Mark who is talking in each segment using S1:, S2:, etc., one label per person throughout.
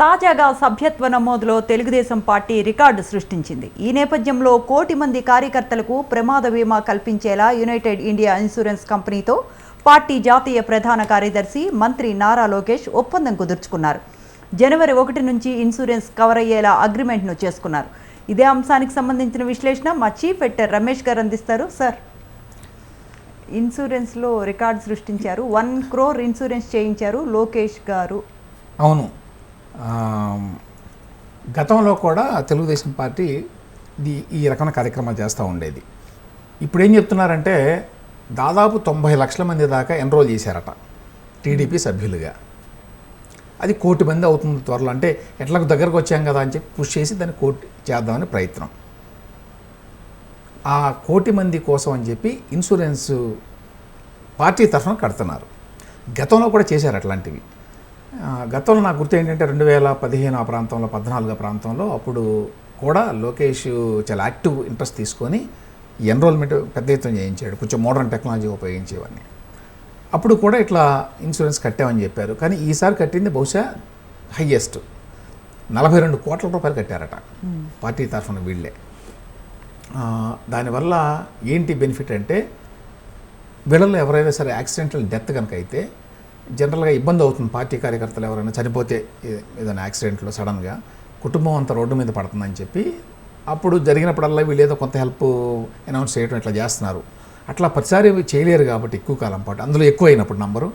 S1: తాజాగా సభ్యత్వ నమోదులో Telugu Desam party record సృష్టించింది. ఈ నేపథ్యంలో కోటి మంది కార్యకర్తలకు ప్రమాద బీమా కల్పించేలా యునైటెడ్ ఇండియా ఇన్సూరెన్స్ కంపెనీతో పార్టీ జాతీయ ప్రధాన కార్యదర్శి మంత్రి నారా లోకేష్ ఒప్పందం కుదుర్చుకున్నారు. జనవరి ఒకటి నుంచి ఇన్సూరెన్స్ కవర్ అయ్యేలా అగ్రిమెంట్ను చేసుకున్నారు. ఇదే అంశానికి సంబంధించిన విశ్లేషణ మా చీఫ్ ఎడిటర్ రమేష్ గారు అందిస్తారు. సార్ ఇన్సూరెన్స్లో రికార్డ్ సృష్టించారు. వన్ క్రోర్ ఇన్సూరెన్స్ చేయించారు లోకేష్ గారు.
S2: అవును. గతంలో కూడా తెలుగుదేశం పార్టీ ఇది ఈ రకమైన కార్యక్రమాలు చేస్తూ ఉండేది. ఇప్పుడు ఏం చెప్తున్నారంటే దాదాపు తొంభై లక్షల మంది దాకా ఎన్రోల్ చేశారట టీడీపీ సభ్యులుగా. అది కోటి మంది అవుతుంది త్వరలో. అంటే ఎట్లకు దగ్గరకు వచ్చాం కదా అని చెప్పి పుష్ చేసి దాన్ని కోటి చేద్దామని ప్రయత్నం. ఆ కోటి మంది కోసం అని చెప్పి ఇన్సూరెన్స్ పార్టీ తరఫున కడుతున్నారు. గతంలో కూడా చేశారు అట్లాంటివి. గతంలో నాకు గుర్తు ఏంటంటే రెండు వేల పదిహేను ఆ ప్రాంతంలో పద్నాలుగు ప్రాంతంలో అప్పుడు కూడా లోకేష్ చాలా యాక్టివ్ ఇంట్రెస్ట్ తీసుకొని ఎన్రోల్మెంట్ పెద్ద ఎత్తున చేయించాడు. కొంచెం మోడర్న్ టెక్నాలజీ ఉపయోగించేవన్నీ అప్పుడు కూడా ఇట్లా ఇన్సూరెన్స్ కట్టామని చెప్పారు. కానీ ఈసారి కట్టింది బహుశా హయ్యెస్ట్ నలభై రెండు కోట్ల రూపాయలు కట్టారట పార్టీ తరఫున వీళ్ళే. దానివల్ల ఏంటి బెనిఫిట్ అంటే వీళ్ళలో ఎవరైనా సరే యాక్సిడెంటల్ డెత్ కనుక అయితే జనరల్గా ఇబ్బంది అవుతుంది. పార్టీ కార్యకర్తలు ఎవరైనా చనిపోతే ఏదైనా యాక్సిడెంట్లో సడన్గా కుటుంబం అంతా రోడ్డు మీద పడుతుందని చెప్పి అప్పుడు జరిగినప్పుడల్లా వీళ్ళు ఏదో కొంత హెల్ప్ అనౌన్స్ చేయడం ఇట్లా చేస్తున్నారు. అట్లా ప్రతిసారి చేయలేరు కాబట్టి ఎక్కువ కాలం పాటు. అందులో ఎక్కువ అయినప్పుడు నంబరు.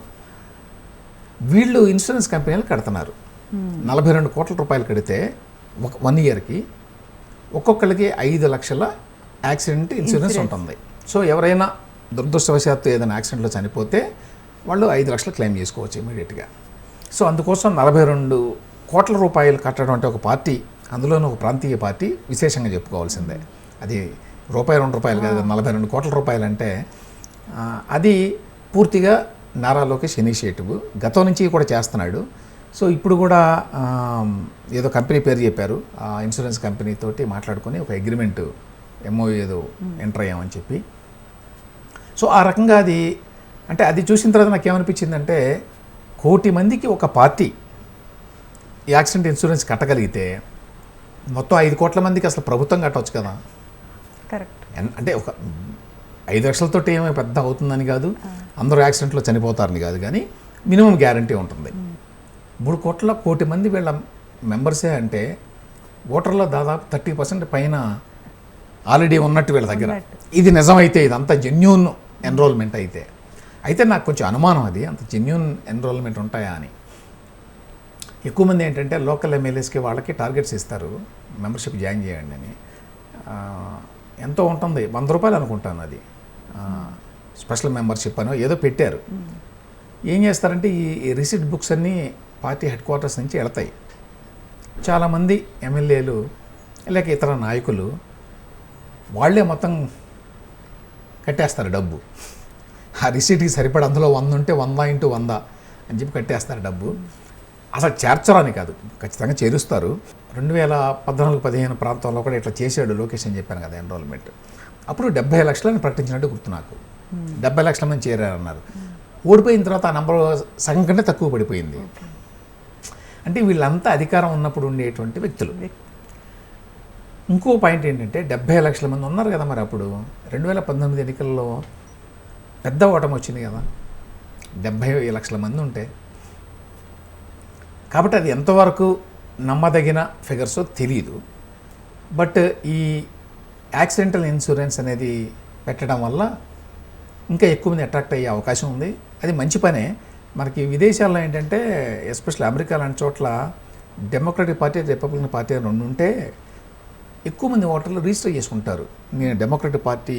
S2: వీళ్ళు ఇన్సూరెన్స్ కంపెనీలు కడుతున్నారు. నలభై రెండు కోట్ల రూపాయలు కడితే ఒక వన్ ఇయర్కి ఒక్కొక్కరికి ఐదు లక్షల యాక్సిడెంట్ ఇన్సూరెన్స్ ఉంటుంది. సో ఎవరైనా దురదృష్టవశాత్తు ఏదైనా యాక్సిడెంట్లో చనిపోతే వాళ్ళు ఐదు లక్షలు క్లెయిమ్ చేసుకోవచ్చు ఇమీడియట్గా సో అందుకోసం నలభై రెండు కోట్ల రూపాయలు కట్టడం అంటే ఒక పార్టీ అందులోనూ ఒక ప్రాంతీయ పార్టీ విశేషంగా చెప్పుకోవాల్సిందే. అది రూపాయి రెండు రూపాయలు కాదు నలభై రెండు కోట్ల రూపాయలు అంటే అది పూర్తిగా నారా లోకేష్ ఇనిషియేటివ్. గతం నుంచి కూడా చేస్తున్నాడు. సో ఇప్పుడు కూడా ఏదో కంపెనీ పేరు చెప్పారు. ఆ ఇన్సూరెన్స్ కంపెనీ తోటి మాట్లాడుకొని ఒక అగ్రిమెంట్ ఎంఓ ఏదో ఎంటర్ అయ్యామని చెప్పి. సో ఆ రకంగా అది అంటే అది చూసిన తర్వాత నాకు ఏమనిపించిందంటే కోటి మందికి ఒక పార్టీ యాక్సిడెంట్ ఇన్సూరెన్స్ కట్టగలిగితే మొత్తం ఐదు కోట్ల మందికి అసలు ప్రభుత్వం కట్టవచ్చు కదా.
S1: కరెక్ట్.
S2: అంటే ఒక ఐదు లక్షలతో ఏమీ పెద్ద అవుతుందని కాదు. అందరూ యాక్సిడెంట్లో చనిపోతారని కాదు కానీ మినిమం గ్యారంటీ ఉంటుంది. మూడు కోట్ల కోటి మంది వీళ్ళ మెంబర్సే అంటే ఓటర్లో దాదాపు థర్టీ పర్సెంట్ పైన ఆల్రెడీ ఉన్నట్టు వీళ్ళ దగ్గర. ఇది నిజమైతే ఇదంతా జెన్యున్ ఎన్రోల్మెంట్ అయితే. అయితే నాకు కొంచెం అనుమానం అది అంత జెన్యున్ ఎన్రోల్మెంట్ ఉంటాయా అని. ఎక్కువ మంది ఏంటంటే లోకల్ ఎమ్మెల్యేస్కి వాళ్ళకి టార్గెట్స్ ఇస్తారు. మెంబర్షిప్ జాయిన్ చేయండి అని. ఎంతో ఉంటుంది. వంద రూపాయలు అనుకుంటాను అది. స్పెషల్ మెంబర్షిప్ అని ఏదో పెట్టారు. ఏం చేస్తారంటే ఈ రిసిట్ బుక్స్ అన్నీ పార్టీ హెడ్ క్వార్టర్స్ నుంచి వెళతాయి చాలామంది ఎమ్మెల్యేలు లేక ఇతర నాయకులు వాళ్ళే మొత్తం కట్టేస్తారు డబ్బు. ఆ రిసీట్కి సరిపడ అందులో వంద ఉంటే వంద ఇంటూ వంద అని చెప్పి కట్టేస్తారు డబ్బు. అసలు చేర్చరని కాదు. ఖచ్చితంగా చేరుస్తారు. రెండు వేల పద్నాలుగు పదిహేను ప్రాంతంలో కూడా ఇట్లా చేశాడు లోకేష్ అని చెప్పాను కదా ఎన్రోల్మెంట్. అప్పుడు డెబ్బై లక్షలని ప్రకటించినట్టు గుర్తు నాకు. డెబ్బై లక్షల మంది చేరారన్నారు. ఓడిపోయిన తర్వాత ఆ నెంబర్ సగం కంటే తక్కువ పడిపోయింది. అంటే వీళ్ళంతా అధికారం ఉన్నప్పుడు ఉండేటువంటి వ్యక్తులు. ఇంకో పాయింట్ ఏంటంటే డెబ్బై లక్షల మంది ఉన్నారు కదా మరి అప్పుడు. రెండు వేల పంతొమ్మిది ఎన్నికల్లో పెద్ద ఓటమి వచ్చింది కదా. డెబ్బై లక్షల మంది ఉంటే. కాబట్టి అది ఎంతవరకు నమ్మదగిన ఫిగర్స్ తెలియదు బట్ ఈ యాక్సిడెంటల్ ఇన్సూరెన్స్ అనేది పెట్టడం వల్ల ఇంకా ఎక్కువ మంది అట్రాక్ట్ అయ్యే అవకాశం ఉంది. అది మంచి పనే. మనకి విదేశాల్లో ఏంటంటే ఎస్పెషల్లీ అమెరికా లాంటి చోట్ల డెమోక్రటిక్ పార్టీ రిపబ్లికన్ పార్టీ రెండు ఉంటే ఎక్కువ మంది ఓటర్లు రిజిస్టర్ చేసుకుంటారు. నేను డెమోక్రటిక్ పార్టీ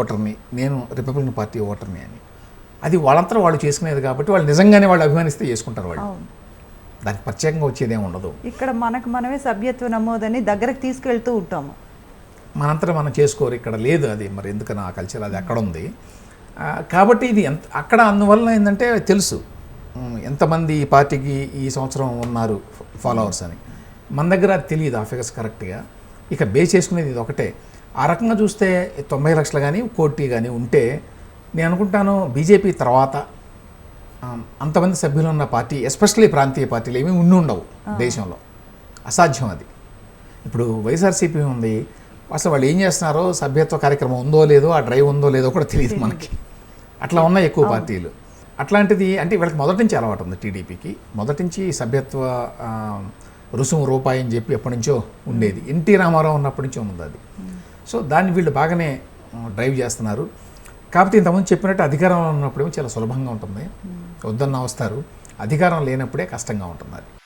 S2: ఓటర్ని నేను రిపబ్లికన్ పార్టీ ఓటర్ని అని. అది వాళ్ళంతా వాళ్ళు చేసుకునేది కాబట్టి వాళ్ళు నిజంగానే వాళ్ళు అభిమానిస్తే చేసుకుంటారు వాళ్ళు. దానికి ప్రత్యేకంగా వచ్చేదేం ఉండదు.
S1: ఇక్కడ మనకు మనమే సభ్యత్వ నమోదని దగ్గరకు తీసుకెళ్తూ ఉంటాము.
S2: మనంతటా మనం చేసుకోరు ఇక్కడ లేదు అది. మరి ఎందుకని ఆ కల్చర్ అది అక్కడ ఉంది. కాబట్టి ఇది ఎంత అక్కడ అందువల్ల ఏంటంటే తెలుసు. ఎంతమంది ఈ పార్టీకి ఈ సంవత్సరం ఉన్నారు ఫాలోవర్స్ అని. మన దగ్గర అది తెలియదు ఆ ఫిగర్స్ కరెక్ట్గా ఇక బేస్ చేసుకునేది ఇది ఒకటే. ఆ రకంగా చూస్తే తొంభై లక్షలు కానీ కోటి కానీ ఉంటే నేను అనుకుంటాను బీజేపీ తర్వాత అంతమంది సభ్యులు ఉన్న పార్టీ ఎస్పెషల్లీ ప్రాంతీయ పార్టీలు ఏమీ ఉండి ఉండవు దేశంలో. అసాధ్యం అది. ఇప్పుడు వైఎస్ఆర్సీపీ ఉంది. అసలు వాళ్ళు ఏం చేస్తున్నారో సభ్యత్వ కార్యక్రమం ఉందో లేదో ఆ డ్రైవ్ ఉందో లేదో కూడా తెలియదు మనకి. అట్లా ఉన్నాయి ఎక్కువ పార్టీలు. అట్లాంటిది అంటే వీళ్ళకి మొదటి నుంచి అలవాటు ఉంది టీడీపీకి. మొదటి నుంచి సభ్యత్వ రుసుము రూపాయి అని చెప్పి ఎప్పటి నుంచో ఉండేది. ఎన్టీ రామారావు ఉన్నప్పటి నుంచో ఉంది అది. సో దాన్ని వీళ్ళు బాగానే డ్రైవ్ చేస్తున్నారు. కాకపోతే ఇంతకుముందు చెప్పినట్టు అధికారంలో ఉన్నప్పుడేమో చాలా సులభంగా ఉంటుంది. వద్దన్న వస్తారు. అధికారం లేనప్పుడే కష్టంగా ఉంటుంది అది.